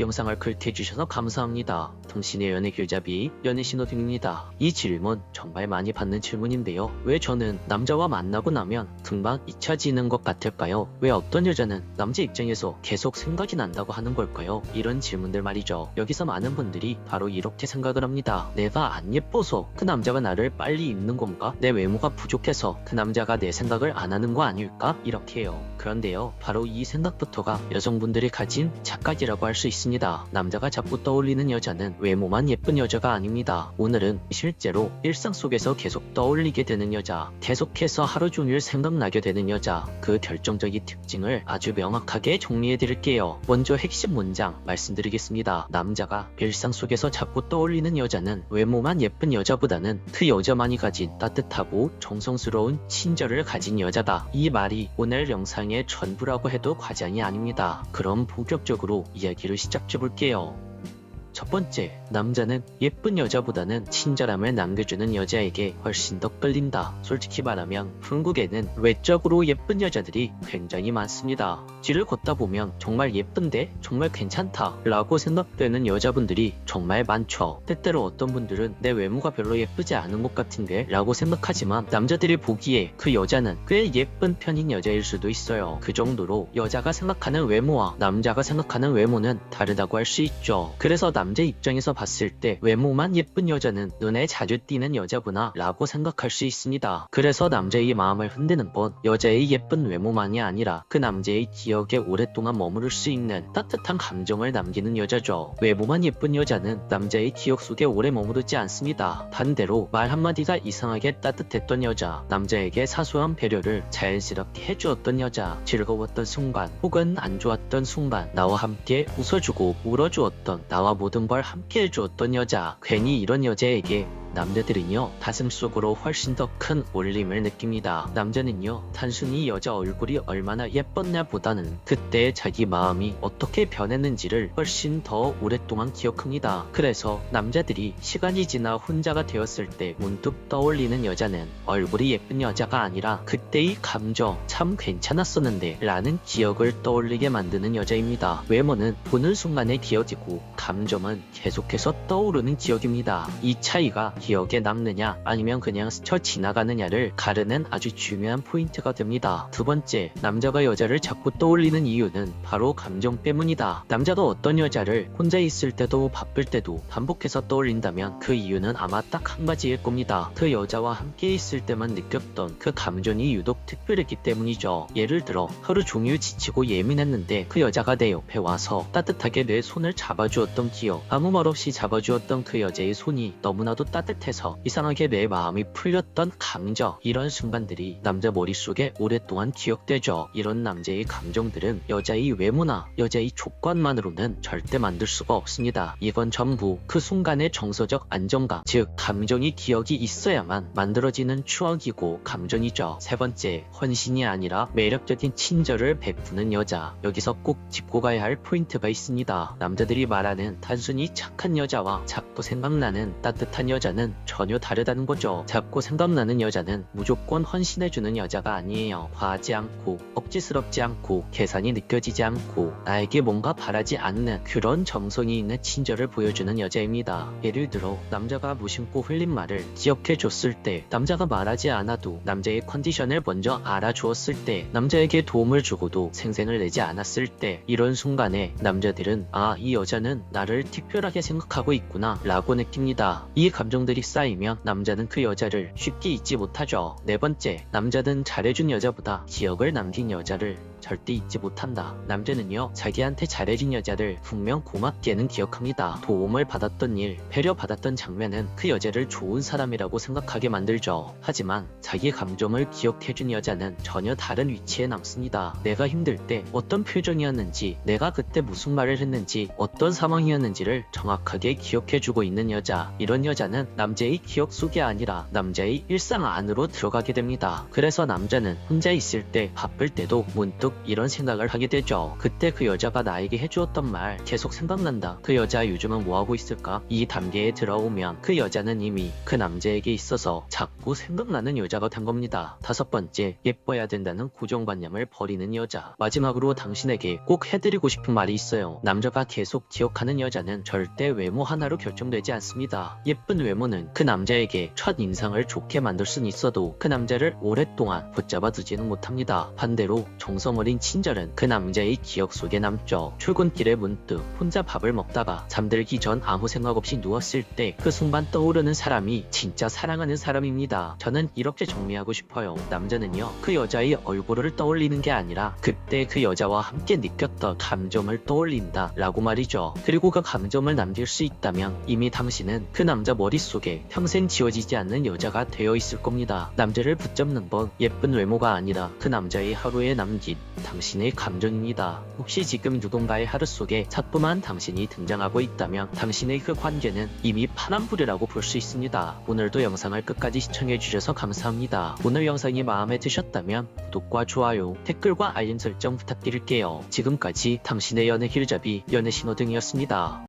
영상을 클릭해주셔서 감사합니다. 당신의 연애 길잡이 연애 신호등입니다. 이 질문 정말 많이 받는 질문인데요. 왜 저는 남자와 만나고 나면 금방 잊혀지는 것 같을까요? 왜 어떤 여자는 남자 입장에서 계속 생각이 난다고 하는 걸까요? 이런 질문들 말이죠. 여기서 많은 분들이 바로 이렇게 생각을 합니다. 내가 안 예뻐서 그 남자가 나를 빨리 잊는 건가? 내 외모가 부족해서 그 남자가 내 생각을 안 하는 거 아닐까? 이렇게 해요. 그런데요. 바로 이 생각부터가 여성분들이 가진 착각이라고 할 수 있습니다. 남자가 자꾸 떠올리는 여자는 외모만 예쁜 여자가 아닙니다. 오늘은 실제로 일상 속에서 계속 떠올리게 되는 여자, 계속해서 하루 종일 생각나게 되는 여자, 그 결정적인 특징을 아주 명확하게 정리해 드릴게요. 먼저 핵심 문장 말씀드리겠습니다. 남자가 일상 속에서 자꾸 떠올리는 여자는 외모만 예쁜 여자보다는 그 여자만이 가진 따뜻하고 정성스러운 친절을 가진 여자다. 이 말이 오늘 영상의 전부라고 해도 과장이 아닙니다. 그럼 본격적으로 이야기를 시작 해 볼게요. 첫 번째, 남자는 예쁜 여자보다는 친절함을 남겨주는 여자에게 훨씬 더 끌린다. 솔직히 말하면 한국에는 외적으로 예쁜 여자들이 굉장히 많습니다. 길을 걷다 보면 정말 예쁜데 정말 괜찮다 라고 생각되는 여자분들이 정말 많죠. 때때로 어떤 분들은 내 외모가 별로 예쁘지 않은 것 같은데 라고 생각하지만 남자들이 보기에 그 여자는 꽤 예쁜 편인 여자일 수도 있어요. 그 정도로 여자가 생각하는 외모와 남자가 생각하는 외모는 다르다고 할 수 있죠. 그래서 남자 입장에서 봤을 때 외모만 예쁜 여자는 눈에 자주 띄는 여자구나 라고 생각할 수 있습니다. 그래서 남자의 마음을 흔드는 건 여자의 예쁜 외모만이 아니라 그 남자의 기억에 오랫동안 머무를 수 있는 따뜻한 감정을 남기는 여자죠. 외모만 예쁜 여자는 남자의 기억 속에 오래 머무르지 않습니다. 반대로 말 한마디가 이상하게 따뜻했던 여자, 남자에게 사소한 배려를 자연스럽게 해주었던 여자, 즐거웠던 순간 혹은 안 좋았던 순간 나와 함께 웃어주고 울어주었던 나와 모든 걸 함께 해주 었던 여자 괜히 이런 여자에게 남자들은요 가슴 속으로 훨씬 더 큰 울림을 느낍니다. 남자는요 단순히 여자 얼굴이 얼마나 예뻤냐 보다는 그때 자기 마음이 어떻게 변했는지를 훨씬 더 오랫동안 기억합니다. 그래서 남자들이 시간이 지나 혼자가 되었을 때 문득 떠올리는 여자는 얼굴이 예쁜 여자가 아니라 그때의 감정 참 괜찮았었는데 라는 기억을 떠올리게 만드는 여자입니다. 외모는 보는 순간에 기억이고 감정은 계속해서 떠오르는 기억입니다. 이 차이가 기억에 남느냐 아니면 그냥 스쳐 지나가느냐를 가르는 아주 중요한 포인트가 됩니다. 두 번째, 남자가 여자를 자꾸 떠올리는 이유는 바로 감정 때문이다. 남자가 어떤 여자를 혼자 있을 때도 바쁠 때도 반복해서 떠올린다면 그 이유는 아마 딱 한 가지일 겁니다. 그 여자와 함께 있을 때만 느꼈던 그 감정이 유독 특별했기 때문이죠. 예를 들어 하루 종일 지치고 예민했는데 그 여자가 내 옆에 와서 따뜻하게 내 손을 잡아주었던 기억, 아무 말 없이 잡아주었던 그 여자의 손이 너무나도 따뜻 해서 이상하게 내 마음이 풀렸던 감정, 이런 순간들이 남자 머릿속에 오랫동안 기억되죠. 이런 남자의 감정들은 여자의 외모나 여자의 조건만으로는 절대 만들 수가 없습니다. 이건 전부 그 순간의 정서적 안정감, 즉 감정이 기억이 있어야만 만들어지는 추억이고 감정이죠. 세 번째, 헌신이 아니라 매력적인 친절을 베푸는 여자. 여기서 꼭 짚고 가야 할 포인트가 있습니다. 남자들이 말하는 단순히 착한 여자와 자꾸 생각나는 따뜻한 여자는 전혀 다르다는 거죠. 자꾸 생각나는 여자는 무조건 헌신해주는 여자가 아니에요. 과하지 않고 억지스럽지 않고 계산이 느껴지지 않고 나에게 뭔가 바라지 않는 그런 정성이 있는 친절을 보여주는 여자입니다. 예를 들어 남자가 무심코 흘린 말을 기억해 줬을 때 남자가 말하지 않아도 남자의 컨디션을 먼저 알아주었을 때 남자에게 도움을 주고도 생생을 내지 않았을 때 이런 순간에 남자들은 아 이 여자는 나를 특별하게 생각하고 있구나 라고 느낍니다. 이 감정들 이 쌓이면 남자는 그 여자를 쉽게 잊지 못하죠. 네 번째, 남자는 잘해준 여자보다 기억을 남긴 여자를 절대 잊지 못한다. 남자는요, 자기한테 잘해준 여자를 분명 고맙게는 기억합니다. 도움을 받았던 일, 배려받았던 장면은 그 여자를 좋은 사람이라고 생각하게 만들죠. 하지만 자기 감정을 기억해준 여자는 전혀 다른 위치에 남습니다. 내가 힘들 때 어떤 표정이었는지, 내가 그때 무슨 말을 했는지, 어떤 상황이었는지를 정확하게 기억해주고 있는 여자. 이런 여자는 남자의 기억 속이 아니라 남자의 일상 안으로 들어가게 됩니다. 그래서 남자는 혼자 있을 때 바쁠 때도 문득 문득 이런 생각을 하게 되죠. 그때 그 여자가 나에게 해주었던 말 계속 생각난다. 그 여자 요즘은 뭐하고 있을까? 이 단계에 들어오면 그 여자는 이미 그 남자에게 있어서 자꾸 생각나는 여자가 된 겁니다. 다섯 번째, 예뻐야 된다는 고정관념을 버리는 여자. 마지막으로 당신에게 꼭 해드리고 싶은 말이 있어요. 남자가 계속 기억하는 여자는 절대 외모 하나로 결정되지 않습니다. 예쁜 외모는 그 남자에게 첫 인상을 좋게 만들 수는 있어도 그 남자를 오랫동안 붙잡아 두지는 못합니다. 반대로 정성 어린 친절은 그 남자의 기억 속에 남죠. 출근길에 문득 혼자 밥을 먹다가 잠들기 전 아무 생각 없이 누웠을 때 그 순간 떠오르는 사람이 진짜 사랑하는 사람입니다. 저는 이렇게 정리하고 싶어요. 남자는요, 그 여자의 얼굴을 떠올리는 게 아니라 그때 그 여자와 함께 느꼈던 감정을 떠올린다 라고 말이죠. 그리고 그 감정을 남길 수 있다면 이미 당신은 그 남자 머릿속에 평생 지워지지 않는 여자가 되어 있을 겁니다. 남자를 붙잡는 건 예쁜 외모가 아니라 그 남자의 하루에 남긴 당신의 감정입니다. 혹시 지금 누군가의 하루 속에 자꾸만 당신이 등장하고 있다면 당신의 그 관계는 이미 파란불이라고 볼 수 있습니다. 오늘도 영상을 끝까지 시청해주셔서 감사합니다. 오늘 영상이 마음에 드셨다면 구독과 좋아요, 댓글과 알림 설정 부탁드릴게요. 지금까지 당신의 연애 길잡이 연애 신호등이었습니다.